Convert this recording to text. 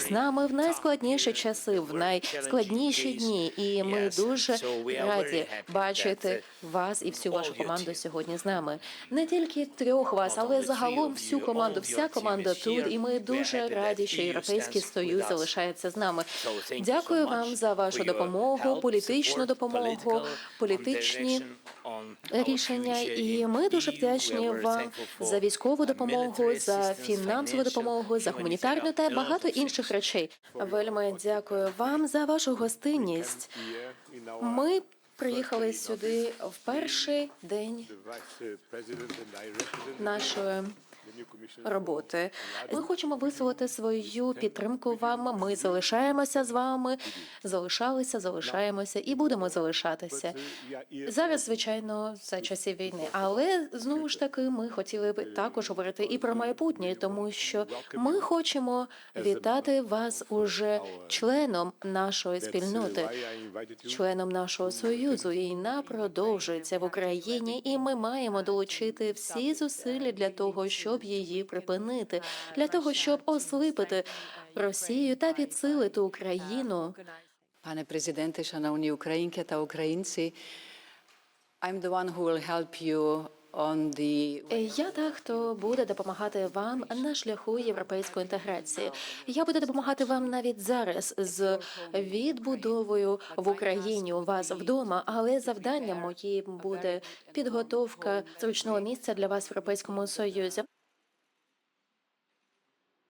з нами в найскладніші часи, в найскладніші дні. І ми дуже раді бачити вас і всю вашу команду сьогодні з нами. Не тільки трьох вас, але загалом всю команду. Вся команда тут, і ми дуже раді, що європейський союз залишається з нами. Дякую вам за вашу допомогу, політичну допомогу, політичні рішення. І ми дуже вдячні вам за військову допомогу, за фінансову допомогу, за гуманітарну та багато інших речей. Вельми дякую вам за вашу гостинність. Ми приїхали сюди в перший день нашої роботи. Ми хочемо висловити свою підтримку вам. Ми залишаємося з вами, залишалися, залишаємося і будемо залишатися. Зараз, звичайно, це часи війни, але знову ж таки ми хотіли б також говорити і про майбутнє, тому що ми хочемо вітати вас уже членом нашої спільноти, членом нашого союзу. Війна продовжується в Україні, і ми маємо долучити всі зусилля для того, щоб її припинити, для того, щоб осліпити Росію та підсилити Україну. Пане президенте, шановні українки та українці, I'm the one who will help you on the Я та, хто буде допомагати вам на шляху європейської інтеграції. Я буду допомагати вам навіть зараз з відбудовою в Україні у вас вдома, але завданням моїм буде підготовка зручного місця для вас в Європейському Союзі.